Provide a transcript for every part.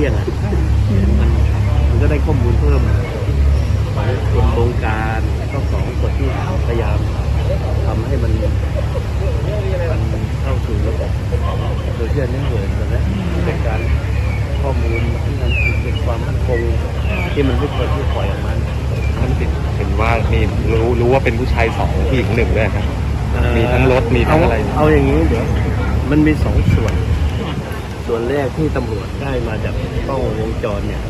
ที่ยงอะมันมันก็ได้ข้อมูลเพิ่มของคนบงการแล้วก็ของคนที่พยายามทำให้มันมันเข้าสู่ระบบโซเชียลเน็ตเวิร์กนะเป็นการข้อมูลที่มันเป็นความมั่นคงที่มันไม่ควรที่ปล่อยออกมาท่านติดเห็นว่ามีรู้รู้ว่าเป็นผู้ชายสองผู้หญิงหนึ่งด้วยครับ มีทั้งรถมีทั้งอะไร เอาอย่างนี้เดี๋ยวมันมีสองส่วน ส่วนแรกที่ตำรวจได้มาจากกล้องวงจรเนี่ย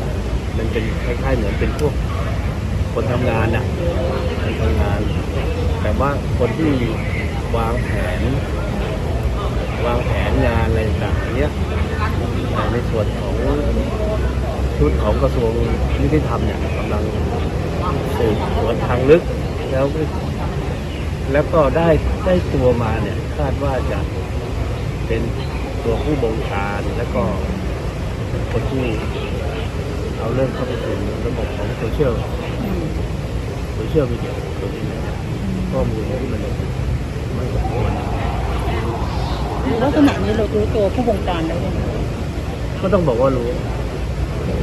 มันเป็นคล้ายๆเหมือนเป็นพวกคนทำงานน่ะคนทำงาน แต่ว่าคนที่วางแผน วางแผนงานอะไรต่างๆเนี้ยในส่วนของชุดของกระทรวงยุติธรรมเนี่ยกำลังสืบสวนทางลึกแล้วแล้วก็ได้ได้ตัวมาเนี่ยคาดว่าจะเป็น ตัวผู้บงการแล้วก็เป็นคนที่เอาเรื่องเข้าไปสู่ระบบของโซเชียลโซเชียลมีเดียตัวนี้นะครับข้อมูลที่มันไม่สมควรลักษณะนี้เรารู้ตัวผู้บงการแล้วใช่ไหมก็ต้องบอกว่ารู้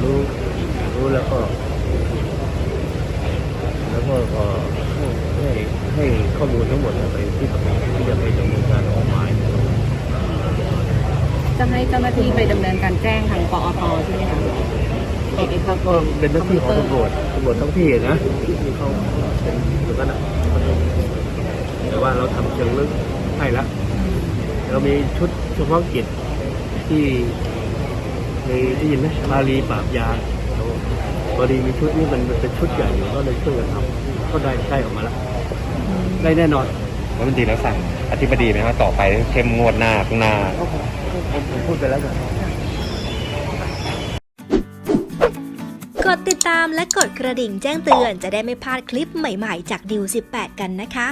รู้รู้แล้วก็ แล้วก็ก็ให้ให้ข้อมูลทั้งหมดเนี่ยไปที่ประกันที่จะไปดำเนินการออกหมาย จะให้เจ้าหน้าที่ไปดำเนินการแจ้งทางปอทใช่ไหมคะก็ก็เป็นหน้าที่ของตำรวจตำรวจท้องที่นะที่เขาเป็นอยู่กันนะแต่ว่าเราทำเชิงลึกให้ละเรามีชุดเฉพาะกิจที่เคยได้ยินไหมมารีปราบยาเราพอดีมีชุดนี้มันเป็นชุดใหญ่อยู่ก็เลยช่วยกันทำก็ได้ได้ออกมาแล้วได้แน่นอนแล้วมันดีแล้วสั่งอธิบดีไหมว่าต่อไปเข้มงวดหน้าข้างหน้า ผมผมพูดไปแล้วกันกดติดตามและกดกระดิ่งแจ้งเตือนจะได้ไม่พลาดคลิปใหม่ๆ จากดิว18 กันนะคะ